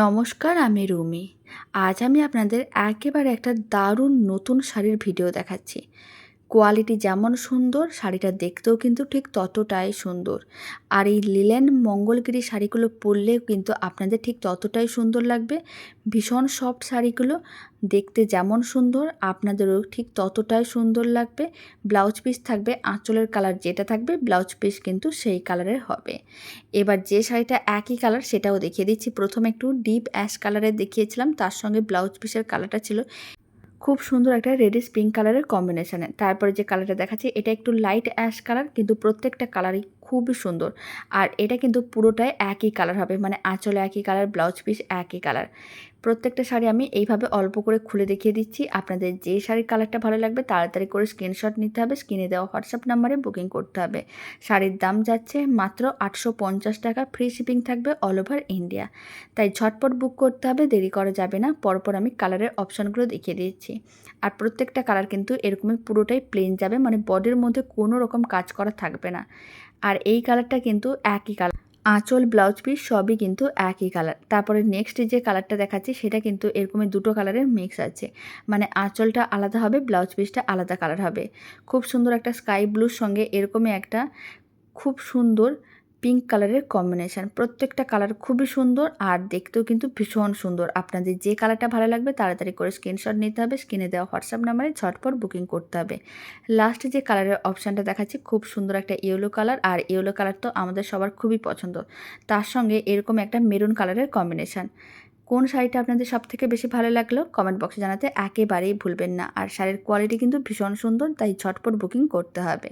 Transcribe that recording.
নমস্কার আমি রুমি। আজ আমি আপনাদের একেবারে একটা দারুণ নতুন শাড়ির ভিডিও দেখাচ্ছি। কোয়ালিটি যেমন সুন্দর, শাড়িটা দেখতেও কিন্তু ঠিক ততটাই সুন্দর। আর এই লিলেন মঙ্গলগিরি শাড়িগুলো পরলেও কিন্তু আপনাদের ঠিক ততটাই সুন্দর লাগবে। ভীষণ সফট শাড়িগুলো, দেখতে যেমন সুন্দর, আপনাদেরও ঠিক ততটাই সুন্দর লাগবে। ব্লাউজ পিস থাকবে, আঁচলের কালার যেটা থাকবে, ব্লাউজ পিস কিন্তু সেই কালারের হবে। এবার যে শাড়িটা একই কালার সেটাও দেখিয়ে দিচ্ছি। প্রথমে একটু ডিপ অ্যাশ কালারের দেখিয়েছিলাম, তার সঙ্গে ব্লাউজ পিসের কালারটা ছিল খুব সুন্দর একটা রেডিস পিঙ্ক কালারের কম্বিনেশানে তারপরে যে কালারটা দেখাচ্ছি, এটা একটু লাইট অ্যাশ কালার কিন্তু প্রত্যেকটা কালারই খুবই সুন্দর। আর এটা কিন্তু পুরোটাই একই কালার হবে মানে আঁচলে একই কালার ব্লাউজ পিস একই কালার প্রত্যেকটা শাড়ি আমি এইভাবে অল্প করে খুলে দেখিয়ে দিচ্ছি। আপনাদের যে শাড়ির কালারটা ভালো লাগবে তাড়াতাড়ি করে স্ক্রিনশট নিতে হবে স্ক্রিনে দেওয়া হোয়াটসঅ্যাপ নাম্বারে বুকিং করতে হবে। শাড়ির দাম যাচ্ছে মাত্র আটশো পঞ্চাশ টাকা ফ্রি শিপিং থাকবে অল ওভার ইন্ডিয়া তাই ঝটপট বুক করতে হবে, দেরি করা যাবে না, পরপর আমি কালারের অপশানগুলো দেখিয়ে দিচ্ছি। আর প্রত্যেকটা কালার কিন্তু এরকমই পুরোটাই প্লেন যাবে মানে বডির মধ্যে কোনো রকম কাজ করা থাকবে না। আর এই কালারটা কিন্তু একই কালার। আঁচল, ব্লাউজ পিস সবই কিন্তু একই কালার। তারপরে নেক্সট যে কালারটা দেখাচ্ছি, সেটা কিন্তু এরকমই দুটো কালারের মিক্স আছে। মানে আঁচলটা আলাদা হবে, ব্লাউজ পিসটা আলাদা কালার হবে। খুব সুন্দর একটা স্কাই ব্লুর সঙ্গে এরকমই একটা খুব সুন্দর পিঙ্ক কালারের কম্বিনেশান। প্রত্যেকটা কালার খুবই সুন্দর আর দেখতেও কিন্তু ভীষণ সুন্দর। আপনাদের যে কালারটা ভালো লাগবে তাড়াতাড়ি করে স্ক্রিনশট নিতে হবে, স্ক্রিনে দেওয়া হোয়াটসঅ্যাপ নাম্বারে ঝটপট বুকিং করতে হবে। লাস্টে যে কালারের অপশানটা দেখাচ্ছি, খুব সুন্দর একটা ইয়েলো কালার আর ইয়েলো কালার তো আমাদের সবার খুবই পছন্দ। তার সঙ্গে এরকম একটা মেরুন কালারের কম্বিনেশান কোন শাড়িটা আপনাদের সব থেকে বেশি ভালো লাগল কমেন্ট বক্সে জানাতে একেবারেই ভুলবেন না। আর শাড়ির কোয়ালিটি কিন্তু ভীষণ সুন্দর, তাই ঝটপট বুকিং করতে হবে।